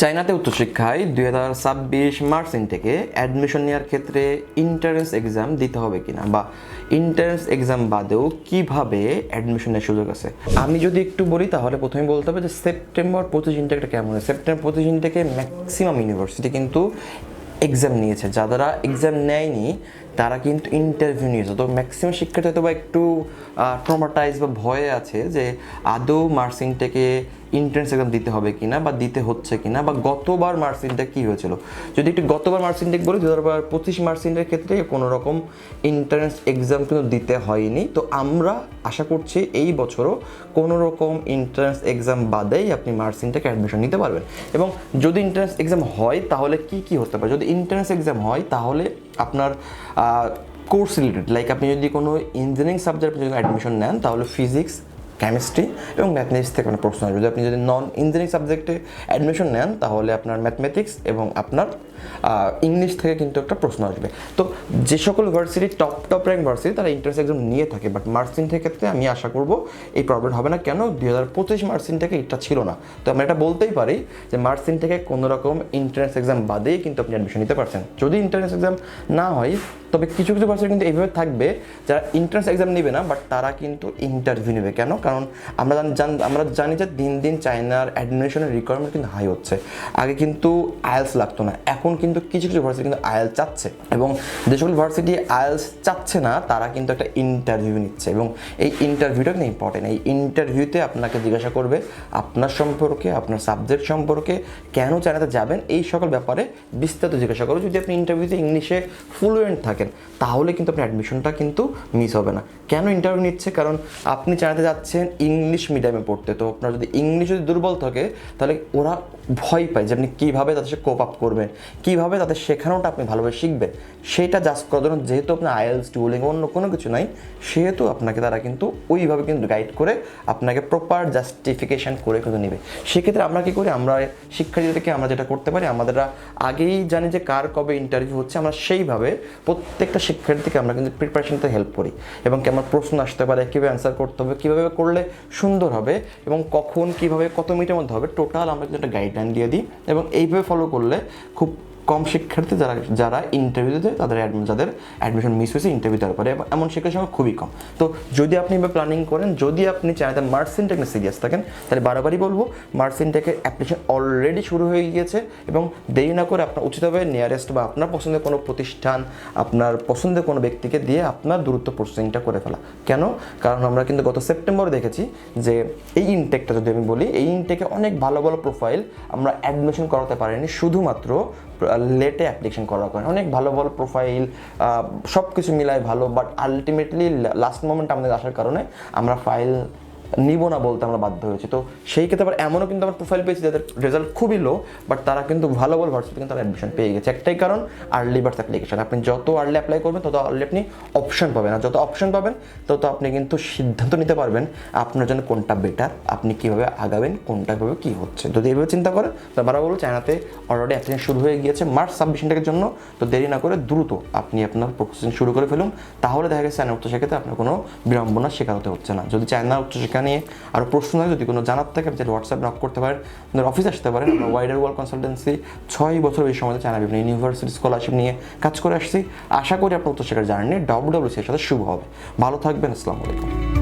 চায়নাতে উচ্চশিক্ষায় দুই হাজার ছাব্বিশ মার্চ থেকে অ্যাডমিশন নেওয়ার ক্ষেত্রে ইন্টারেন্স এক্সাম দিতে হবে কিনা বা ইন্টারেন্স এক্সাম বাদেও কীভাবে অ্যাডমিশনের সুযোগ আছে? আমি যদি একটু বলি, তাহলে প্রথমে বলতে হবে যে সেপ্টেম্বর পঁচিশ ইনটেকটা কেমন হয়? সেপ্টেম্বর পঁচিশ ইনটেকে ম্যাক্সিমাম ইউনিভার্সিটি কিন্তু এক্সাম নিয়েছে। যারা এক্সাম নেয়নি তারা কিন্তু ইন্টারভিউ নিয়েছে। তো ম্যাক্সিমাম শিক্ষার্থী হয়তো বা একটু ট্রমাটাইজ বা ভয়ে আছে যে আদৌ মার্সিং থেকে ইন্ট্রেন্স এক্সাম দিতে হবে কিনা বা দিতে হচ্ছে কিনা বা গতবার মার্সিনটা কী হয়েছিল? যদি একটু গতবার মার্সিনটেক বলি দু হাজার পঁচিশ মার্সিনের ক্ষেত্রে কোনো রকম ইন্ট্রান্স এক্সাম কিন্তু দিতে হয়নি। তো আমরা আশা করছি এই বছরও কোনো রকম ইন্ট্রান্স এক্সাম বাদেই আপনি মার্সিনটাকে অ্যাডমিশন নিতে পারবেন। এবং যদি ইন্ট্রান্স এক্সাম হয়, তাহলে কি কি হতে পারে? যদি ইন্ট্রান্স এক্সাম হয়, তাহলে আপনার কোর্স রিলেটেড লাইক আপনি যদি কোনো ইঞ্জিনিয়ারিং সাবজেক্ট যদি অ্যাডমিশন নেন তাহলে ফিজিক্স কেমিস্ট্রি এবং ম্যাথমেটিক্স থেকে কোনো প্রশ্ন আসবে। যদি আপনি যদি নন ইঞ্জিনিয়ারিং সাবজেক্টে অ্যাডমিশন নেন, তাহলে আপনার ম্যাথমেটিক্স এবং আপনার ইংলিশ থেকে কিন্তু একটা প্রশ্ন আসবে। তো যে সকল varsity top top rank varsity তারা ইন্টারেন্স এক্সাম নিয়ে থাকে বাট মার্সিন ক্ষেত্রে আমি আশা করব এই প্রবলেম হবে না। কেন? দুই হাজার পঁচিশ মার্সিন থেকে এটা ছিল না। তো আমরা এটা বলতেই পারি যে মার্সিন থেকে কোনো রকম ইন্টারেন্স এক্সাম বাদেই কিন্তু আপনি অ্যাডমিশন নিতে পারছেন। যদি ইন্টারেন্স এক্সাম না হয়, তবে কিছু কিছু ভার্সিটি কিন্তু এইভাবে থাকবে, যারা ইন্ট্রান্স এক্সাম নেবে না বাট তারা কিন্তু ইন্টারভিউ নেবে। কেন? কারণ আমরা জান- আমরা জানি যে দিন দিন চায়নার অ্যাডমিশনের রিকোয়ারমেন্ট কিন্তু হাই হচ্ছে। আগে কিন্তু আয়েলস লাগতো না, এখন কিন্তু কিছু কিছু ভার্সিটি কিন্তু আয়েলস চাচ্ছে এবং যে সকল ভার্সিটি আয়েলস চাচ্ছে না, তারা কিন্তু একটা ইন্টারভিউ নিচ্ছে এবং এই ইন্টারভিউটা কিন্তু ইম্পর্টেন্ট এই ইন্টারভিউতে আপনাকে জিজ্ঞাসা করবে আপনার সম্পর্কে, আপনার সাবজেক্ট সম্পর্কে, কেন চায়নাতে যাবেন, এই সকল ব্যাপারে বিস্তারিত জিজ্ঞাসা করবে। যদি আপনি ইন্টারভিউতে ইংলিশে ফ্লুয়েন্ট থাকেন, তাহলে কিন্তু আপনার অ্যাডমিশনটা কিন্তু মিস হবে না। কেন ইন্টারভিউ নিচ্ছে? কারণ আপনি চায়নাতে যাচ্ছেন ইংলিশ মিডিয়ামে পড়তে। তো আপনার যদি ইংলিশ যদি দুর্বল থাকে, তাহলে ওরা ভয় পায় যে আপনি কীভাবে তাদের সাথে কোপ আপ করবেন কীভাবে তাদের শেখানোটা আপনি ভালোভাবে শিখবেন সেটা জাস্ট করার জন্য যেহেতু আপনার আইএলস টুলিং অন্য কোনো কিছু নাই, সেহেতু আপনাকে তারা কিন্তু ওইভাবে কিন্তু গাইড করে আপনাকে প্রপার জাস্টিফিকেশন করে কিন্তু নেবে। সেক্ষেত্রে আমরা কী করি? আমরা শিক্ষার্থীদেরকে আমরা যেটা করতে পারি আমাদেররা আগেই জানি যে কার কবে ইন্টারভিউ হচ্ছে, আমরা সেইভাবে প্রত্যেকটা শিক্ষার্থীকে আমরা কিন্তু প্রিপারেশনতে হেল্প করি। এবং কেমন প্রশ্ন আসতে পারে, কীভাবে অ্যান্সার করতে হবে, কীভাবে করলে সুন্দর হবে এবং কখন, কীভাবে, কত মিনিটের মধ্যে হবে টোটাল আমরা কিন্তু একটা গাইডলাইন দিয়ে দিই এবং এইভাবে ফলো করলে খুব কম শিক্ষার্থী যারা যারা ইন্টারভিউ দেয় তাদের যাদের অ্যাডমিশন মিস হয়েছে ইন্টারভিউ দেওয়ার পরে এমন শিক্ষার সংখ্যা খুবই কম। তো যদি আপনি এবার প্ল্যানিং করেন, যদি আপনি চায়নাতে মার্সিনটেক নিয়ে সিরিয়াস থাকেন, তাহলে বারবারই বলব মার্সিনটেকের অ্যাপ্লিকেশন অলরেডি শুরু হয়ে গিয়েছে, এবং দেরি না করে আপনার উচিত হবে নিয়ারেস্ট বা আপনার পছন্দের কোনো প্রতিষ্ঠান, আপনার পছন্দের কোনো ব্যক্তিকে দিয়ে আপনার দূরত্ব প্রসেসিংটা করে ফেলা। কেন? কারণ আমরা কিন্তু গত সেপ্টেম্বরে দেখেছি যে এই ইনটেকটা যদি আমি বলি, এই ইনটেকে অনেক ভালো ভালো প্রোফাইল আমরা অ্যাডমিশন করাতে পারিনি, শুধুমাত্র লেটে অ্যাপ্লিকেশন করার কারণে। অনেক ভালো ভালো প্রোফাইল সব কিছু মিলায় ভালো বাট আলটিমেটলি লাস্ট মোমেন্ট আমাদের আসার কারণে আমরা ফাইল নিব না বলতে আমরা বাধ্য হয়েছি। তো সেই ক্ষেত্রে আবার এমনও কিন্তু আমরা প্রোফাইল পেয়েছি যাদের রেজাল্ট খুবই লো বাট তারা কিন্তু ভালো ভালো ভার্সিটি কিন্তু তারা অ্যাডমিশন পেয়ে গেছে। একটাই কারণ আর্লি বার্থ অ্যাপ্লিকেশন আপনি যত আর্লি অ্যাপ্লাই করবেন, তত আর্লি আপনি অপশন পাবেন। আর যত অপশন পাবেন, তত আপনি কিন্তু সিদ্ধান্ত নিতে পারবেন আপনার জন্য কোনটা বেটার আপনি কীভাবে আগাবেন, কোনটা কীভাবে কী হচ্ছে। যদি এভাবে চিন্তা করেন, তো আমরা বলব চায়নাতে অলরেডি অ্যাপ্লিকেশন শুরু হয়ে গিয়েছে মার্চ টাকার জন্য। তো দেরি না করে দ্রুত আপনি আপনার প্রসেসিং শুরু করে ফেলুন। তাহলে দেখা গেছে চায়না উচ্চশিক্ষাতে আপনার কোনো বিড়ম্বনা শিকার হতে হচ্ছে না। যদি চায়না উচ্চশিক্ষা নিয়ে। আরও প্রশ্ন যদি কোনো জানার থাকে, আপনি হোয়াটসঅ্যাপ নক করতে পারেন। আপনার অফিসে আসতে পারেন। আমরা ওয়াইডার ওয়ার্ল্ড কনসালটেন্সি ছয় বছর এই সময় চায়না বিভিন্ন ইউনিভার্সিটি স্কলারশিপ নিয়ে কাজ করে আসছি। আশা করি আপনার উত্তর শেখার জার্নি ডব্লিউ ডব্লিউসির সাথে শুভ হবে। ভালো থাকবেন, আসসালামু আলাইকুম।